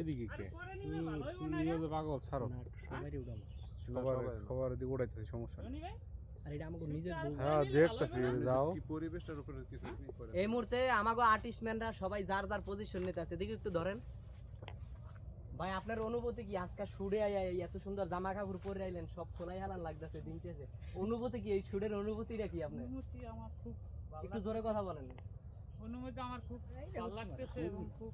এদিকে কে? পাগল ছাড়ো। খবর দিকে সমস্যা আর এটা আমাকে নিজের। পরে হ্যাঁ দেখতেছি যাও। পরিবেশটার উপরে কিছু এই মুহূর্তে আমাগো আর্টিস্টম্যানরা সবাই যার যার পজিশন নিতে আছে। দেখি একটু ধরেন। ভাই আপনার অনুভূতি কি? আজকে সুরে আইয়া এই এত সুন্দর জামা কাপড় পরে আইলেন সব খোলাই হালান লাগতেছে দিন শেষে। অনুভূতি কি? এই সুরের অনুভূতিটা কি আপনার? অনুমতি আমার খুব একটু জোরে কথা বলেন। অনুমতি আমার খুব ভালো লাগতেছে এবং খুব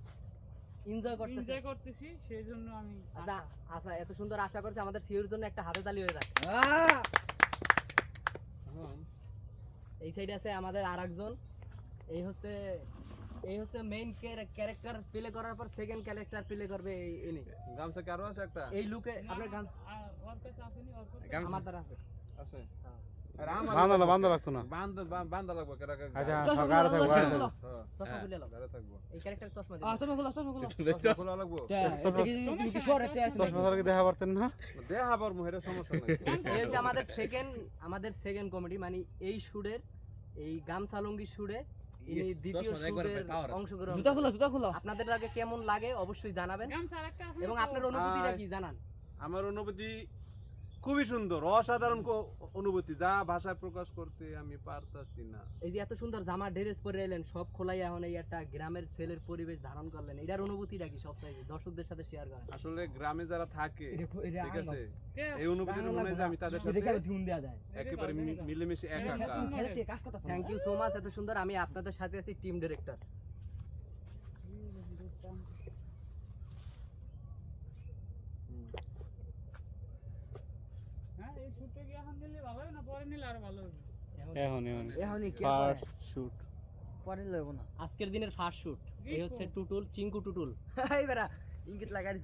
এনজয় করতেছেন এনজয় করতেছি সেই জন্য আমি আচ্ছা আচ্ছা এত সুন্দর আশা করছি আমাদের সিওর জন্য একটা হাতে তালি হয়ে যাক। এই সাইডে আছে আমাদের আরেকজন। এই হচ্ছে এই হচ্ছে মেইন ক্যারেক্টার প্লে করার পর সেকেন্ড ক্যারেক্টার প্লে করবে এই ইনি গামছা কি আরও আছে একটা? এই লুকে আপনার গান আ- ওর কাছে আসেনি ওর কাছে আমার দ্বারা আছে। আছে। হ্যাঁ। লাগতো না কেরা আচ্ছা থাকব চশমা খুলে থাকব এই ক্যারেক্টার চশমা দিন চশমা খোলা চশমা খোলা চশমা খোলা লাগবো কি সরে তে আছে চশমা ধরে দেখা পারতেন না দেহা আবার মুহের সমস্যা নাই এই হচ্ছে আমাদের সেকেন্ড আমাদের সেকেন্ড কমেডি মানে এই শুডের এই গামছা লুঙ্গি শুডে ইনি দ্বিতীয় শুডের অংশগ্রহণ জুতা খোলা জুতা খোলা। আপনাদের আগে কেমন লাগে অবশ্যই জানাবেন। এবং আপনার অনুভূতিটা কি জানান? আমার অনুভূতি খুবই সুন্দর অসাধারণ অনুভূতি যা ভাষায় প্রকাশ করতে আমি পারতাছি না। এই যে এত সুন্দর জামা ড্রেস পরে এলেন সব খোলাই এখন এই একটা গ্রামের ছেলের পরিবেশ ধারণ করলেন। এটার অনুভূতিটা কি সবচাইতে দর্শকদের সাথে শেয়ার করেন? আসলে গ্রামে যারা থাকে ঠিক আছে? এই অনুভূতি মনে হয় যে আমি তাদের সাথে টিউন দেয়া যায়। একেবারে মিলেমিশে একা একা খেলে তে কাজ কথা থ্যাংক ইউ সো মাচ এত সুন্দর। আমি আপনাদের সাথে আছি টিম ডিরেক্টর হ্যাঁ এই এখন নিলে ভালো না? পরে নিলে আরও ভালো হবে। এখন এখন এখনই। কি ফার্স্ট শুট পরে লইব না। আজকের দিনের ফার্স্ট শুট এই হচ্ছে টুটুল চিঙ্কু টুটুল। এই ইঙ্গিত লাগাইছে